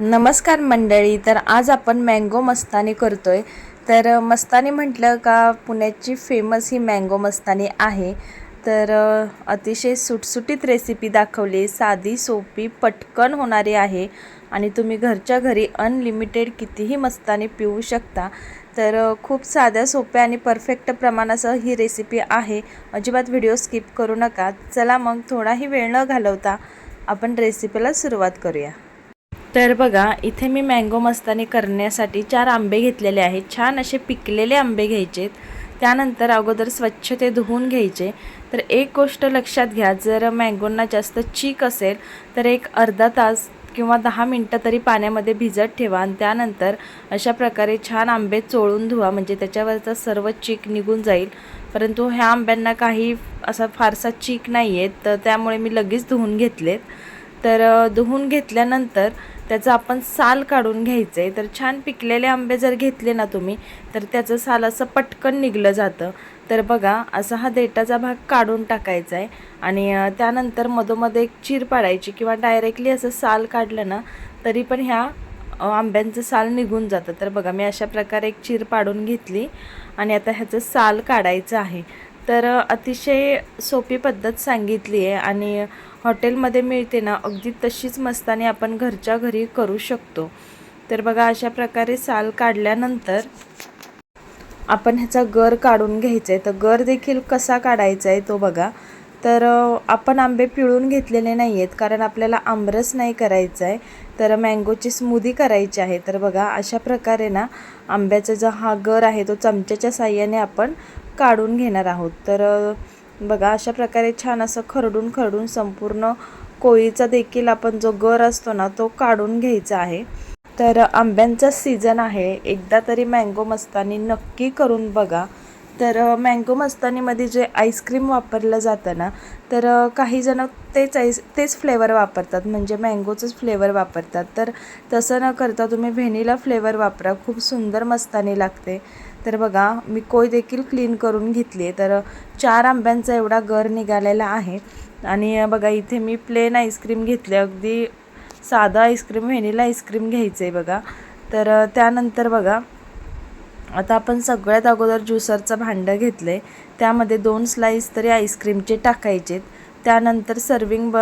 नमस्कार मंडळी तर आज आपण मँगो मस्तानी करतोय. तर मस्तानी म्हटलं का पुण्याची फेमस ही मँगो मस्तानी आहे. तर अतिशय सुटसुटीत रेसिपी दाखवली साधी सोपी पटकन होणारी आहे. आणि तुम्ही घरच्या घरी अनलिमिटेड कितीही मस्तानी पिऊ शकता. तर खूप साध्या सोप्या आणि परफेक्ट प्रमाणासह ही रेसिपी आहे. अजिबात व्हिडिओ स्किप करू नका. चला मग थोडाही वेळ न घालवता आपण रेसिपीला सुरुवात करूया. तर बघा इथे मी मँगो मस्तानी करण्यासाठी चार आंबे घेतलेले आहेत. छान असे पिकलेले आंबे घ्यायचेत. त्यानंतर अगोदर स्वच्छ ते धुवून घ्यायचे. तर एक गोष्ट लक्षात घ्या जर मँगोंना जास्त चीक असेल तर एक अर्धा तास किंवा दहा मिनटं तरी पाण्यामध्ये भिजत ठेवा आणि त्यानंतर अशा प्रकारे छान आंबे चोळून धुवा. म्हणजे त्याच्यावरचा सर्व चीक निघून जाईल. परंतु ह्या आंब्यांना काही असा फारसा चीक नाही आहेत तर त्यामुळे मी लगेच धुवून घेतलेत. तर धुवून घेतल्यानंतर त्याचं आपण साल काढून घ्यायचं आहे तर छान पिकलेले आंबे जर घेतले ना तुम्ही तर त्याचं साल असं पटकन निघलं जातं. तर बघा असा हा देठाचा भाग काढून टाकायचा आहे आणि त्यानंतर मधोमध एक चीर पाडायची किंवा डायरेक्टली असं साल काढलं ना तरी पण ह्या आंब्यांचं साल निघून जातं. तर बघा मी अशा प्रकारे एक चीर पाडून घेतली आणि आता ह्याचं साल काढायचं आहे. तर अतिशय सोपी पद्धत सांगितली आहे आणि हॉटेलमध्ये मिळते ना अगदी तशीच मस्तानी आपण घरच्या घरी करू शकतो. तर बघा अशा प्रकारे साल काढल्यानंतर आपण ह्याचा गर काढून घ्यायचा आहे तर गर देखील कसा काढायचा आहे तो बघा. तर आपण आंबे पिळून घेतलेले नाही आहेत कारण आपल्याला आमरस नाही करायचा आहे तर मँगोची स्मूदी करायची आहे. तर बघा अशा प्रकारे ना आंब्याचा जो हा गर आहे तो चमच्याच्या साह्याने आपण काढून घेणार आहोत. तर बघा अशा प्रकारे छान असं खरडून खरडून संपूर्ण कोळीचा देखील आपण जो गर असतो ना तो काढून घ्यायचा आहे. तर आंब्यांचा सीझन आहे. एकदा तरी मँगो मस्तानी नक्की करून बघा. तर मँगो मस्तानीमध्ये जे आईस्क्रीम वापरलं जातं ना तर काही जण तेच आईस तेच फ्लेवर वापरतात. म्हणजे मँगोचंच फ्लेवर वापरतात. तर तसं न करता तुम्ही व्हेनिला फ्लेवर वापरा. खूप सुंदर मस्तानी लागते. तर बघा मी कोय देखील क्लीन करून घेतली आहे तर चार आंब्यांचा एवढा गर निघालेला आहे. आणि बघा इथे मी प्लेन आईस्क्रीम घेतली. अगदी साधं आईस्क्रीम व्हेनिला आईस्क्रीम घ्यायचं आहे बघा. तर त्यानंतर बघा आता आपण सगळ्यात अगोदर ज्युसरचं भांडं घेतलं आहे त्यामध्ये दोन स्लाईस तरी आईस्क्रीमचे टाकायचेत. त्यानंतर सर्विंग ब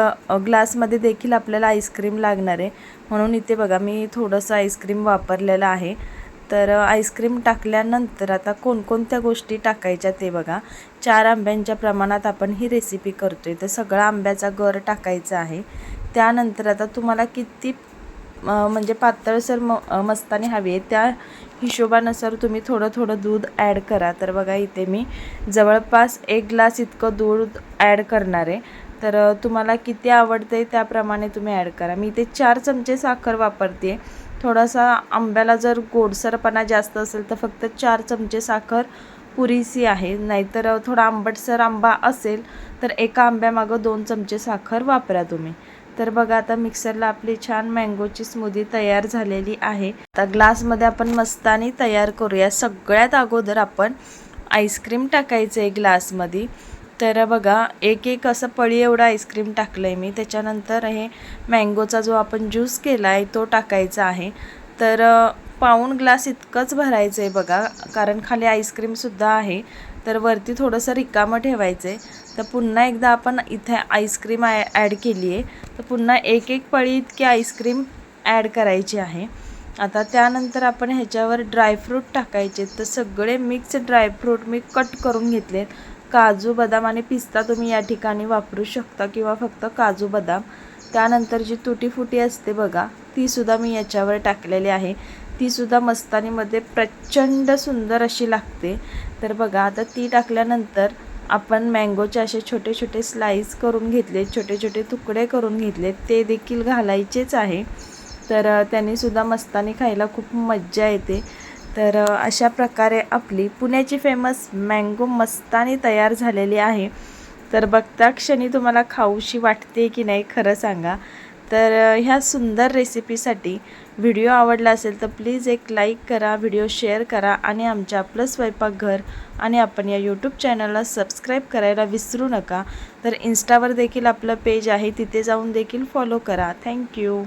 ग्लासमध्ये देखील आपल्याला आईस्क्रीम लागणार आहे. म्हणून इथे बघा मी थोडंसं आईस्क्रीम वापरलेलं आहे. तर आईस्क्रीम टाकल्यानंतर आता कोणकोणत्या गोष्टी टाकायच्या ते बघा. चार आंब्यांच्या प्रमाणात आपण ही रेसिपी करतो आहे तर सगळा आंब्याचा गर टाकायचा आहे. त्यानंतर आता तुम्हाला किती म्हणजे पातळसर म मस्तानी हवी आहे. त्या हिशोबानुसार तुम्ही थोडं थोडं दूध ॲड करा. तर बघा इथे मी जवळपास एक ग्लास इतकं दूध ॲड करणार आहे. तर तुम्हाला किती आवडते त्याप्रमाणे तुम्ही ॲड करा. मी इथे चार चमचे साखर वापरते आहे थोडासा आंब्याला जर गोडसरपणा जास्त असेल तर फक्त चार चमचे साखर पुरीसी आहे. नाहीतर थोडा आंबटसर आंबा असेल तर एका आंब्यामागं दोन चमचे साखर वापरा तुम्ही. तर बघा आता मिक्सरला आपली छान मँगोची स्मूदी तयार झालेली आहे. आता ग्लासमध्ये आपण मस्तानी तयार करूया. सगळ्यात अगोदर आपण आईस्क्रीम टाकायचं आहे ग्लासमध्ये. तर बघा एक एक असं पळी एवढं आईस्क्रीम टाकलं आहे मी. त्याच्यानंतर हे मँगोचा जो आपण ज्यूस केला आहे तो टाकायचा आहे. तर पाऊण ग्लास इतकंच भरायचं आहे बघा कारण खाली आईस्क्रीमसुद्धा आहे. तर वरती थोडंसं रिकामं ठेवायचं आहे तर पुन्हा एकदा आपण इथे आईस्क्रीम आय ॲड केली आहे तर पुन्हा एक एक पळी इतकी आईस्क्रीम ॲड करायची आहे. आता त्यानंतर आपण ह्याच्यावर ड्रायफ्रूट टाकायचे. तर सगळे मिक्स ड्रायफ्रूट मी कट करून घेतलेत. काजू बदाम आणि पिस्ता तुम्ही या ठिकाणी वापरू शकता किंवा फक्त काजू बदाम. त्यानंतर जी तुटीफुटी असते बघा तीसुद्धा मी याच्यावर टाकलेली आहे. तीसुद्धा मस्तानीमध्ये प्रचंड सुंदर अशी लागते. तर बघा आता ती टाकल्यानंतर आपण मँगोचे असे छोटे छोटे स्लाईस करून घेतले छोटे छोटे तुकडे करून घेतले ते देखील घालायचेच आहे. तर त्यांनीसुद्धा मस्तानी खायला खूप मज्जा येते. तर अशा प्रकारे आपली पुण्याची फेमस मँगो मस्तानी तयार झालेली आहे. तर बघता क्षणी तुम्हाला खाऊशी वाटते की नाही खरं सांगा. तर ह्या सुंदर रेसिपीसाठी व्हिडिओ आवडला असेल तर प्लीज एक लाईक करा व्हिडिओ शेअर करा आणि आमच्या आपलं स्वयंपाकघर आणि आपण या यूट्यूब चॅनलला सबस्क्राईब करायला विसरू नका. तर इन्स्टावर देखील आपलं पेज आहे तिथे जाऊन देखील फॉलो करा. थँक्यू